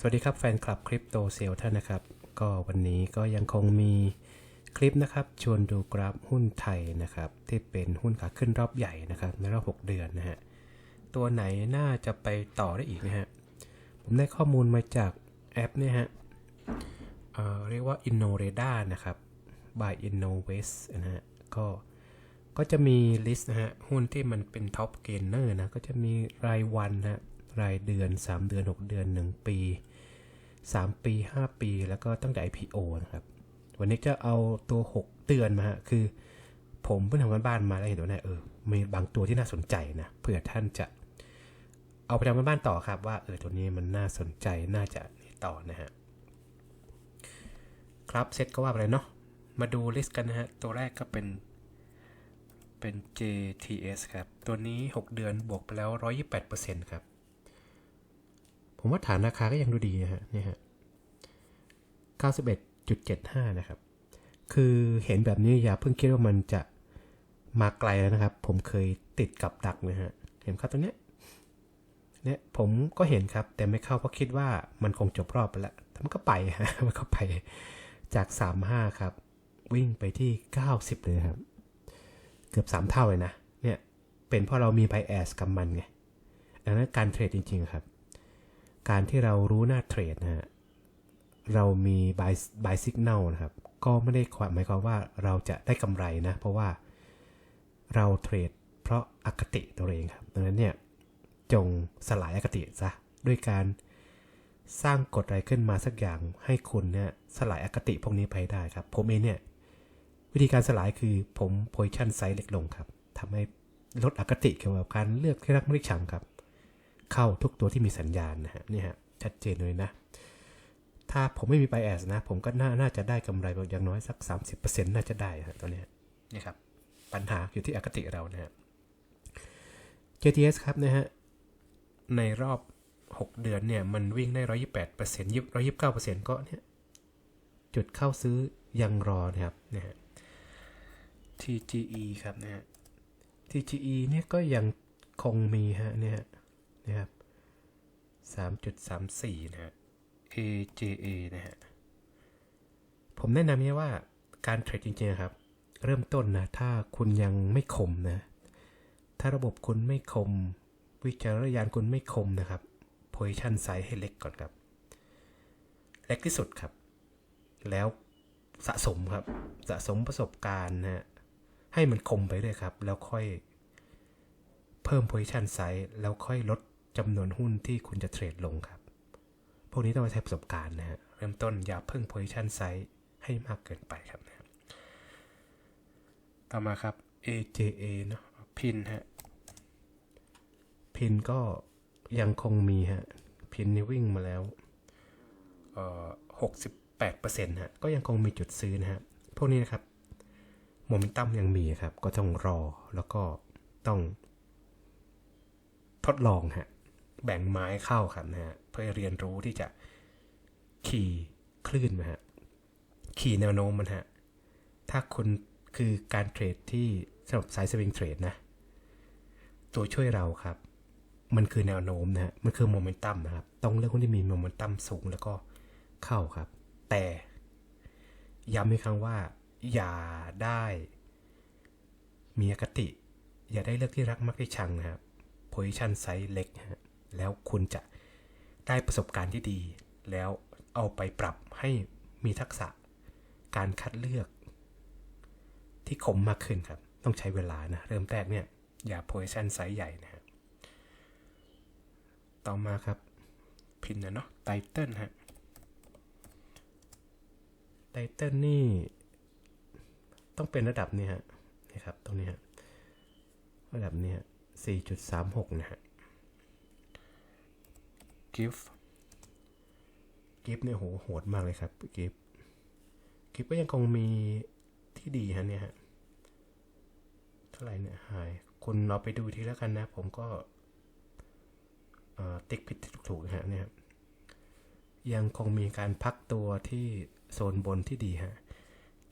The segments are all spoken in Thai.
สวัสดีครับแฟนคลับคริปโตเซลท่านนะครับ ก็วันนี้ก็ยังคงมีคลิปนะครับ ชวนดูกราฟหุ้นไทยนะครับ ที่เป็นหุ้นขาขึ้นรอบใหญ่นะครับ ในรอบ 6 เดือนนะฮะ ตัวไหนน่าจะไปต่อได้อีกนะฮะ ผมได้ข้อมูลมาจากแอปเนี่ยฮะเเรียกว่า InnoRada นะครับ by Innovest นะฮะ ก็ก็จะมีลิสต์นะฮะ หุ้นที่มันเป็นท็อปเกนเนอร์นะ ก็จะมีรายวันนะฮะ รายเดือน 3 เดือน 6 เดือน 1 ปี 3 ปี 5 ปี แล้วก็ตั้งแต่ IPO นะครับ วันนี้จะเอาตัว 6 เดือนมาฮะ คือ ผมเพิ่งทำกันบ้านมาแล้วเห็นว่าเนี่ยเออ มีบางตัวที่น่าสนใจนะเผื่อท่านจะเอาไปทำกันบ้านต่อครับว่าเออตัวนี้มันน่าสนใจน่าจะนี่ต่อนะฮะครับเซตก็ว่าไปเลยเนาะมาดูลิสต์กันนะฮะ ตัวแรกก็เป็นเป็น JTS ครับ ตัวนี้ 6 เดือนบวกไปแล้ว 128%ครับ ผมว่าฐานราคาก็ยังดูดีนะฮะนี่ฮะ91.75 นะครับ คือเห็นแบบนี้อย่าเพิ่งคิดว่ามันจะมาไกลแล้วนะครับ ผมเคยติดกับดักนะฮะ เห็นครับตรงเนี้ยเนี่ยผมก็เห็นครับ แต่ไม่เข้าเพราะคิดว่ามันคงจบรอบไปแล้วมันก็ไปฮะมันก็ไปจาก 35 ครับ วิ่งไปที่ 90 เลยครับ เกือบ 3 เท่าเลยนะ เนี่ย เป็นเพราะเรามีไ i แอสกับมันไงดังนั้นการเทรดจริง ๆ ครับ การที่เรารู้หน้าเทรดนะฮะเรามี buy buy signal นะครับ ก็ไม่ได้หมายความว่าเราจะได้กำไรนะ เพราะว่าเราเทรดเพราะอคติตัวเองครับ ดังนั้นเนี่ย จงสลายอคติซะด้วยการสร้างกฎอะไรขึ้นมาสักอย่างให้คุณเนี่ยสลายอคติพวกนี้ไปได้ครับ ผมเองเนี่ย วิธีการสลายคือผม position size เล็กลงครับทำให้ลดอคติเกี่ยวกับการเลือกที่รักไม่ได้ชังครับ เข้าทุกตัวที่มีสัญญาณนะฮะนี่ฮะชัดเจนเลยนะ ถ้าผมไม่มี bias นะ ผมก็น่าน่าจะได้กำไรอย่างน้อยสัก 30%น่าจะได้ฮะตัวเนี้ยนี่ครับ ปัญหาอยู่ที่อคติเรานะฮะ JTS ครับนะฮะ ในรอบ 6 เดือนเนี่ย มันวิ่งได้ 128%ยิบ129%ก็เนี่ยจุดเข้าซื้อยังรอนะครับนะฮะ TGE ครับนะฮะ TGE เนี่ยก็ยังคงมีฮะเนี่ย นะครับ3.34 นะฮะ AJA นะฮะ ผมแนะนำเนี่ยว่าการเทรดจริงๆครับ เริ่มต้นนะ ถ้าคุณยังไม่คมนะ ถ้าระบบคุณไม่คม วิจารณญาณคุณไม่คมนะครับ position size ให้เล็กก่อนครับ เล็กที่สุดครับ แล้วสะสมครับ สะสมประสบการณ์นะ ให้มันคมไปเลยครับ แล้วค่อยเพิ่ม position size แล้วค่อยลด จำนวนหุ้นที่คุณจะเทรดลงครับ พวกนี้ต้องใช้ประสบการณ์นะฮะ เริ่มต้นอย่าเพิ่ง position size ให้มากเกินไปครับนะต่อมาครับ AJA เนาะพินฮะ พินก็ยังคงมีฮะ พินนี่วิ่งมาแล้วเอ่อหกสิบแปดเปอร์เซ็นต์ฮะ ก็ยังคงมีจุดซื้อนะฮะ พวกนี้นะครับโมเมนตัมยังมีครับ ก็ต้องรอแล้วก็ต้องทดลองฮะ แบ่งไม้เข้าครับนะฮะเพื่อเรียนรู้ที่จะขี่คลื่นนะฮะขี่แนวโน้มมันฮะถ้าคุณคือการเทรดที่สำหรับสายสวิงเทรดนะ ตัวช่วยเราครับ มันคือแนวโน้มนะฮะมันคือโมเมนตัมนะครับ ต้องเลือกหุ้นที่มีโมเมนตัมสูงแล้วก็เข้าครับ แต่ย้ำอีกครั้งว่า อย่าได้มีอคติ อย่าได้เลือกที่รักมักที่ชังนะครับ position size เล็กนะฮะ แล้วคุณจะได้ประสบการณ์ที่ดี แล้วเอาไปปรับให้มีทักษะการคัดเลือก ที่คมมากขึ้นครับ ต้องใช้เวลานะ เริ่มแรกเนี่ย อย่า position size ใหญ่นะฮะต่อมาครับ พินนะเนาะไตเติลฮะไตเติลนี่ ต้องเป็นระดับนี้ฮะนี่ครับ ตรงนี้ฮะระดับนี้ฮะ4.36 นะฮะ gift gift เนี่ยโหโหดมากเลยครับ gift gift ก็ยังคงมีที่ดีฮะเนี่ยฮะเท่าไหร่เนี่ยหายคุณเอาไปดูทีแล้วกันนะ ผมก็ติ๊กผิดถูกๆฮะเนี่ยยังคงมีการพักตัวที่โซนบนที่ดีฮะ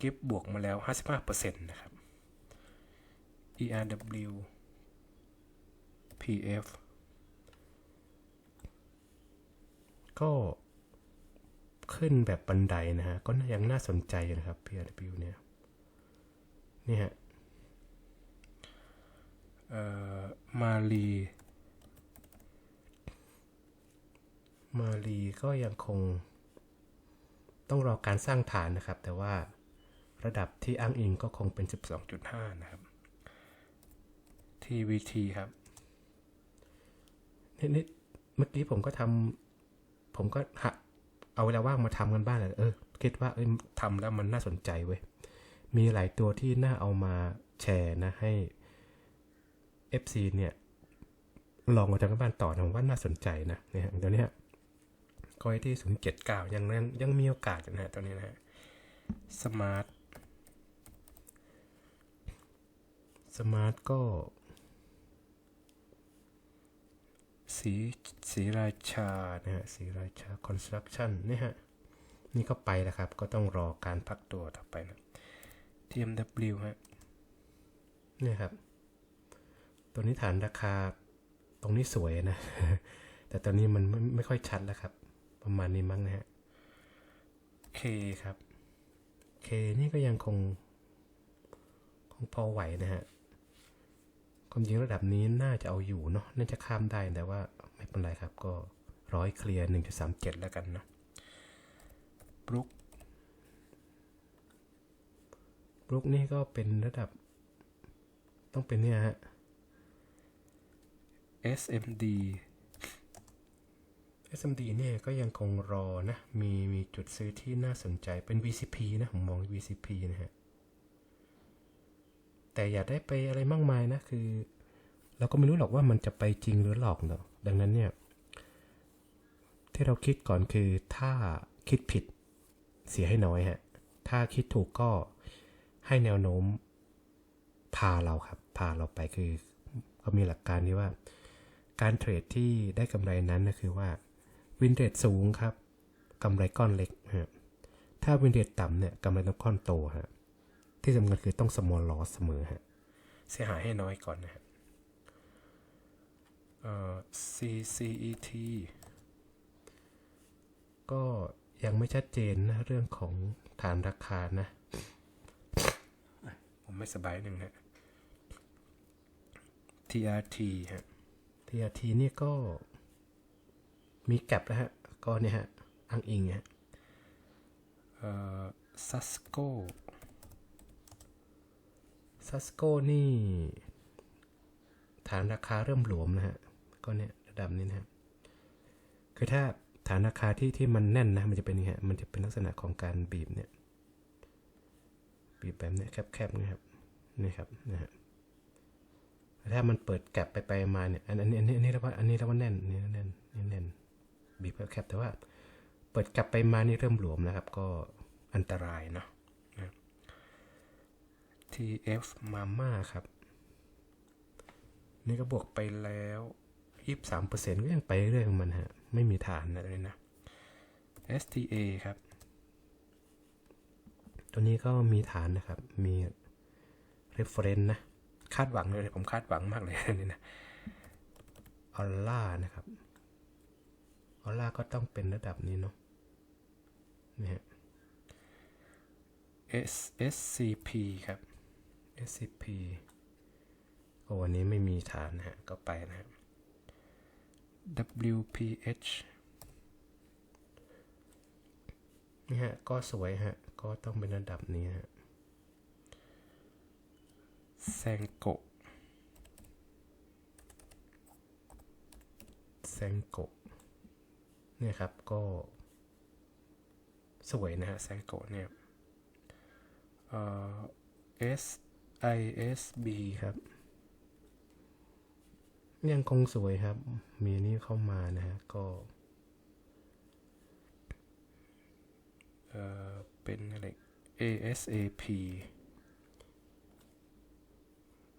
กิฟบวกมาแล้ว 55%นะครับ ERW PF ก็ขึ้นแบบบันไดนะฮะ ก็ยังน่าสนใจนะครับ PRW เนี่ยนี่ฮะเอ่อมาลีมาลีก็ยังคง ต้องรอการสร้างฐานนะครับ แต่ว่าระดับที่อ้างอิงก็คงเป็น 12.5 นะครับ TVT ครับนี่นี่เมื่อกี้ผมก็ทำ ผมก็หะเอาเวลาว่างมาทำกันบ้างเลยเออคิดว่าเอ้ยทำแล้วมันน่าสนใจเว้ย มีหลายตัวที่น่าเอามาแชร์นะให้ FC เนี่ย ลองมาทำกันบ้านต่อนะผมว่าน่าสนใจนะเนี่ยเดี๋ยวนี้ก้อยที่079ยังนั้นยังมีโอกาสอยู่นะตอนนี้นะสมาร์ทสมาร์ทก็ สีสีราชานะฮะสีราชาคอนสตรักชั่นนี่ฮะ นี่ก็ไปแล้วครับ ก็ต้องรอการพักตัวต่อไปนะ TMW ฮะนี่ครับ ตัวนี้ฐานราคาตรงนี้สวยนะ แต่ตอนนี้มันไม่ไม่ค่อยชัดแล้วครับ ประมาณนี้มั้งนะฮะ K ครับ K นี่ก็ยังคงคงพอไหวนะฮะ ความจริงระดับนี้น่าจะเอาอยู่เนาะน่าจะข้ามได้แต่ว่าไม่เป็นไรครับ ก็ร้อยเคลียร์1.37แล้วกันเนาะบรุกบรุกนี่ก็เป็นระดับ ต้องเป็นเนี่ยฮะ SMD SMD เนี่ยก็ยังคงรอนะ มีมีจุดซื้อที่น่าสนใจเป็น VCP นะ ผมมอง VCP นะฮะ แต่อย่าได้ไปอะไรมากมายนะ คือ เราก็ไม่รู้หรอกว่ามันจะไปจริงหรือหลอกเนาะดังนั้นเนี่ย ที่เราคิดก่อนคือถ้าคิดผิดเสียให้น้อยฮะ ถ้าคิดถูกก็ให้แนวโน้มพาเราครับ พาเราไปคือเขามีหลักการที่ว่า การเทรดที่ได้กำไรนั้นนะคือว่าวินเทรดสูงครับกำไรก้อนเล็กฮะถ้าวินเทรดต่ำเนี่ยกำไรต้องก้อนโตฮะ ที่สำคัญคือต้อง small loss เสมอฮะเสียหายให้น้อยก่อนนะฮะเอ่อ CCET ก็ยังไม่ชัดเจนนะเรื่องของฐานราคานะ ผมไม่สบายหนึ่งฮะ TRT ฮะ TRT นี่ก็มีแก็บแล้วฮะ ก็เนี่ยฮะอ้างอิงฮะ เอ่อ Susco Susco นี่ฐานราคาเริ่มหลวมนะฮะ ก็เนี่ยระดับนี้นะฮะ คือถ้าฐานราคาที่ที่มันแน่นนะ มันจะเป็นยังไงฮะมันจะเป็นลักษณะของการบีบเนี่ย บีบแบบเนี้ยแคบๆนะครับ นี่ครับนะฮะ ถ้ามันเปิดแก็บไปไปมาเนี่ย อันนี้อันนี้อันนี้เรียกว่าอันนี้เรียกว่าแน่นนี่แน่นนี่แน่น บีบแคบแต่ว่า เปิดกลับไปมานี่เริ่มหลวมนะครับ ก็อันตรายเนาะ TF Mama ครับ นี่ก็บวกไปแล้ว23%ก็ยังไปเรื่อยของมันฮะ ไม่มีฐานอะไรนะ STA ครับ ตัวนี้ก็มีฐานนะครับ มี reference นะ คาดหวังเลยผมคาดหวังมากเลยนี่นะออลล่านะครับออลล่าก็ต้องเป็นระดับนี้เนาะนี่ฮะ S SCP ครับ SCP โอ้วันนี้ไม่มีฐานนะฮะ ก็ไปนะฮะ WPH นี่ฮะ ก็สวยฮะ ก็ต้องเป็นระดับนี้ฮะแซงโกแซงโกเนี่ยครับ ก็ สวยนะฮะแซงโกเนี่ยเอ่อ s SISB ครับ ยังคงสวยครับ มีนี่เข้ามานะฮะ ก็ เอ่อเป็นอะไร ASAP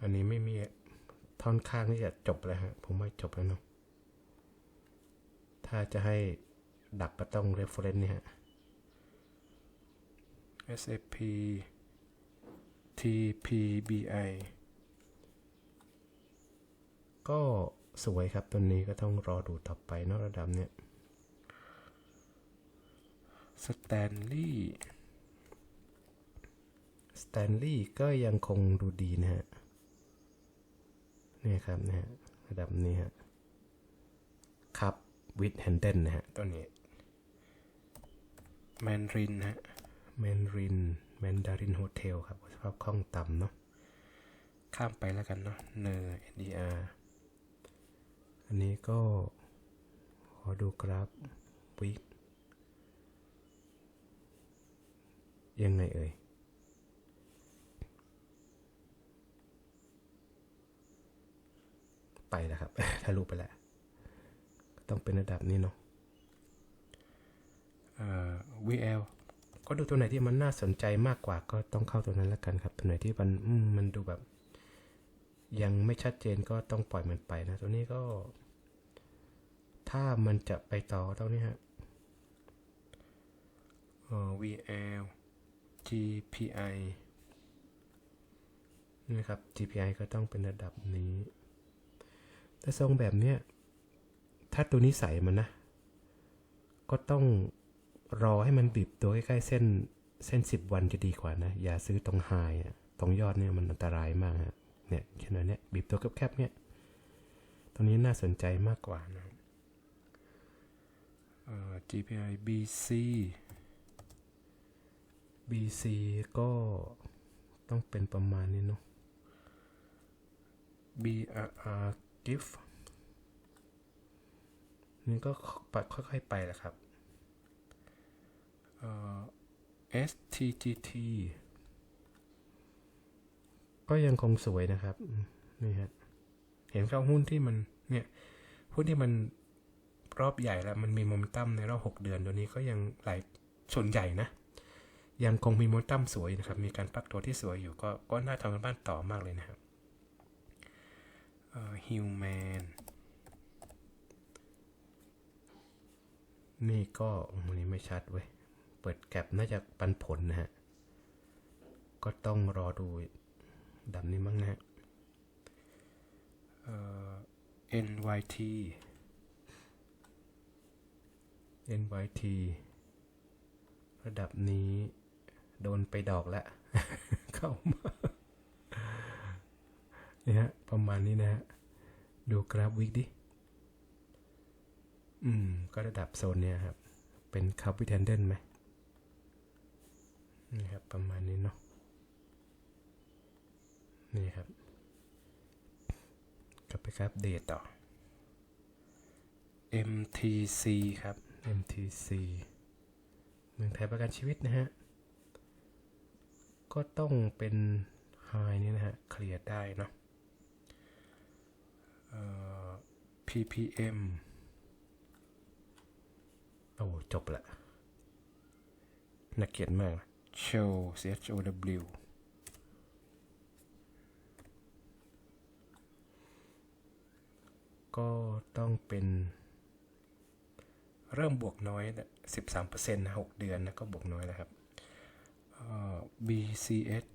อันนี้ไม่มีท่อนข้างที่จะจบแล้วฮะ ผมว่าจบแล้วเนาะ ถ้าจะให้ดักก็ต้อง reference นี่ฮะ SAP TPBI ก็สวยครับตัวนี้ก็ต้องรอดูต่อไปเนอะระดับเนี้ยสแตนลีย์สแตนลีย์ก็ยังคงดูดีนะฮะนี่ครับนะฮะระดับนี้ฮะครับวิดแฮนเดนนะฮะตัวนี้แมนรินฮะแมนริน แมนดารินโฮเทลครับสภาพคล่องต่ำเนาะข้ามไปแล้วกันเนาะเนอร์ NDR อันนี้ก็ ขอดูกราฟวิกยังไงเอ่ยไปแล้วครับทะลุไปแล้ว ต้องเป็นระดับนี้เนาะเอ่อ VL ก็ดูตัวไหนที่มันน่าสนใจมากกว่าก็ต้องเข้าตัวนั้นแล้วกันครับ ตัวไหนที่มันมมันดูแบบ ยังไม่ชัดเจนก็ต้องปล่อยมันไปนะ ตัวนี้ก็ ถ้ามันจะไปต่อตรงนี้ฮะเออ VL GPI นี่ครับ GPI ก็ต้องเป็นระดับนี้ แต่ทรงแบบเนี้ย ถ้าตัวนี้ใส่มันนะ ก็ต้อง รอให้มันบีบตัวใกล้ๆเส้นเส้นสิบวันจะดีกว่านะ อย่าซื้อตรงไฮอะตรงยอดเนี่ยมันอันตรายมากฮะเนี่ยแค่นั้นเนี่ยบีบตัวแคบๆเนี่ยตรงนี้น่าสนใจมากกว่านะเอ่อ GPI BC BC ก็ต้องเป็นประมาณนี้เนาะ BRR GIF นี่ก็ปัดค่อยๆไปแหละครับเอ่อ STGT ก็ยังคงสวยนะครับนี่ฮะเห็นเข้าหุ้นที่มันเนี่ยหุ้นที่มันรอบใหญ่แล้วมันมีโมเมนตัมในรอบหกเดือนตัวนี้ก็ยังหลายส่วนใหญ่นะ ยังคงมีโมเมนตัมสวยนะครับ มีการปักตัวที่สวยอยู่ก็ก็น่าทำกันบ้านต่อมากเลยนะครับเอ่อ Human นี่ก็มันนี้ไม่ชัดเว้ย ปิดแก็บน่าจะปันผลนะฮะ ก็ต้องรอดูดับนี้มั้งนะฮะเอ่อ NYT NYT ระดับนี้โดนไปดอกแล้ว เข้ามาเนี่ยฮะประมาณนี้นะฮะ ดูกราฟวิกดิ อืม ก็ระดับโซนเนี้ยครับ เป็นคับวิเทนเดนไหม นี่ครับประมาณนี้เนาะนี่ครับกลับไปครับเดตต่อ MTC ครับ MTC เมืองไทยประกันชีวิตนะฮะ ก็ต้องเป็นไฮนี้นะฮะ เคลียร์ได้เนาะ PPM โอ้จบละน่าเกลียดมากนะ Show CHOW ก็ต้องเป็น เริ่มบวกน้อยสิบสามเปอร์เซ็นต์นะหกเดือนนะก็บวกน้อยแล้วครับ BCS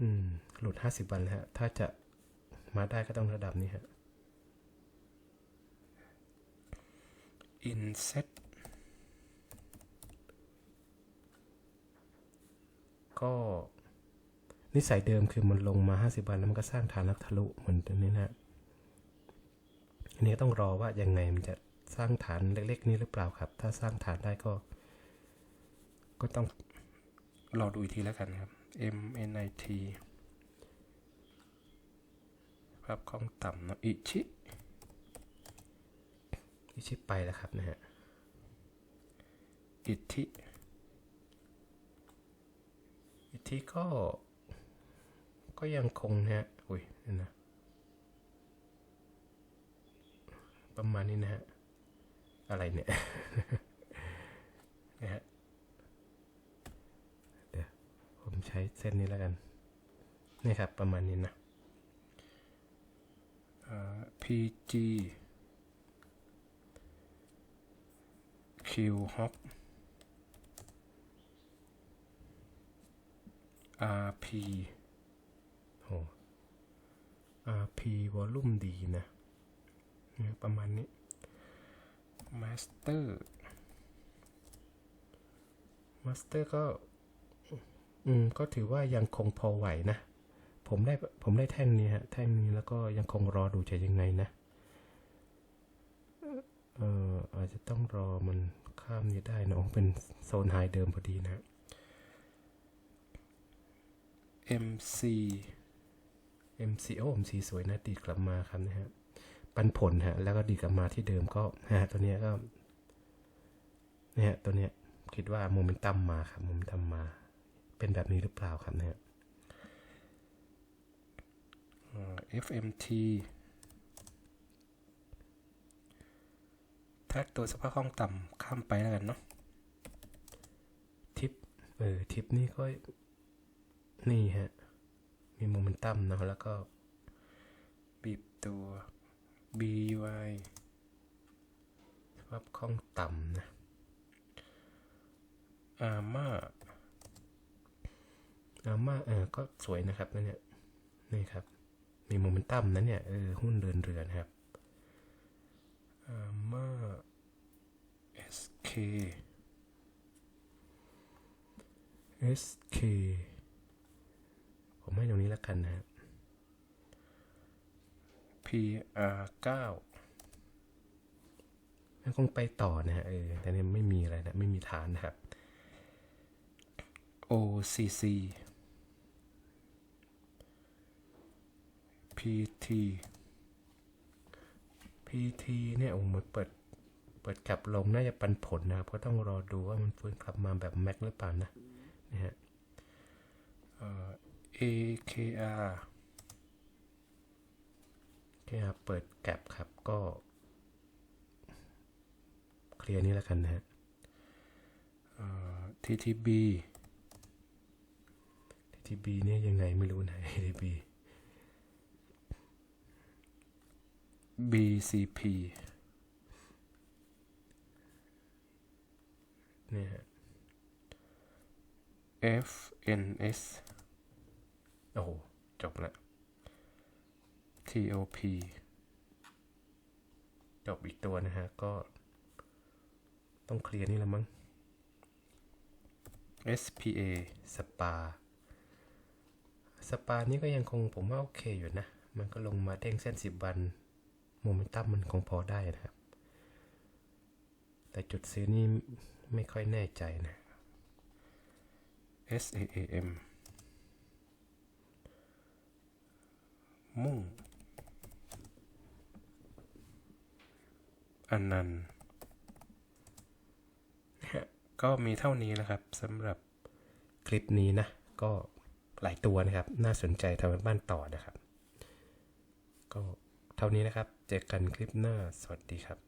อืม หลุด 50 วันแล้วฮะ ถ้าจะมาได้ก็ต้องระดับนี้ฮะ Inset ก็นิสัยเดิมคือมันลงมา 50 วันแล้วมันก็สร้างฐานแล้วทะลุเหมือนตัวนี้นะฮะอันนี้ต้องรอว่ายังไงมันจะสร้างฐานเล็ก ๆ นี้หรือเปล่าครับ ถ้าสร้างฐานได้ก็ ก็ต้องรอดูอีกทีแล้วกันครับ MNIT ภาพคล่องต่ำเนอะอิชิที่ชิปไปแล้วครับนะฮะอิทิ อีกทีก็ ก็ยังคงนะฮะ อุ้ยนี่นะ ประมาณนี้นะฮะ อะไรเนี่ยนะฮะ เดี๋ยว ผมใช้เส้นนี้แล้วกัน นี่ครับ ประมาณนี้นะ PG Q Hop RP โอ้ RP วอลลุ่มดีนะเนี่ยประมาณนี้ Master มาสเตอร์ก็ อืม ก็ถือว่ายังคงพอไหวนะ ผมได้ ผมได้แท่งนี้ฮะ แท่งนี้แล้วก็ยังคงรอดูจะยังไงนะ เอ่อ อาจจะต้องรอมันข้ามนี้ได้นะโอ้เป็นโซนไฮเดิมพอดีนะ MC MCO MC สวยนะดีดกลับมาครับนะฮะปันผลฮะ แล้วก็ดีดกลับมาที่เดิมก็ฮะตัวเนี้ยก็เนี่ยตัวเนี้ยคิดว่าโมเมนตัมมาครับโมเมนตัมมา เป็นแบบนี้หรือเปล่าครับเนี่ยเอ่อ FMT ถ้าตัวสภาพคล่องต่ำข้ามไปแล้วกันเนาะทิปเออทิปนี่ก็ นี่ฮะ มีโมเมนตัมนะแล้วก็ บีบตัว BUI สภาพคล่องต่ำนะอาม่าอาม่าเออก็สวยนะครับนั่เนี่ยนี่ครับ มีโมเมนตัมนะเนี่ยเออหุ้นเรือนเรือนครับอาม่า SK SK ให้ตรงนี้แล้วกันนะครับ PR9 มันคงไปต่อนะฮะเออแต่เนี่ยไม่มีอะไรนะ ไม่มีฐานนะครับ OCC PT PT เนี่ยโอ้มันเปิดเปิดกลับลงน่าจะปันผลนะครับ ก็ต้องรอดูว่ามันฟื้นกลับมาแบบแม็กหรือเปล่านะนะฮะ เอ่อ AKR แค่เปิดแกลบครับ ก็ เคลียร์นี่แล้วกันนะฮะเอ่อ TTB TTB เนี่ยยังไงไม่รู้นะ TTB BCP เนี่ยฮะ FNS โอ้โห จบละ TOP จบอีกตัวนะฮะ ก็ต้องเคลียร์นี่แล้วมั้ง SPA สปา สปานี่ก็ยังคงผมว่าโอเคอยู่นะ มันก็ลงมาเด้งเส้นสิบวันโมเมนตัมมันคงพอได้นะครับ แต่จุดซื้อนี่ไม่ค่อยแน่ใจนะ SAAM มุ่ง อันนันต์ก็มีเท่านี้นะครับสำหรับคลิปนี้นะ ก็หลายตัวนะครับ น่าสนใจทำเป็นบ้านต่อนะครับ ก็เท่านี้นะครับ เจอกันคลิปหน้า สวัสดีครับ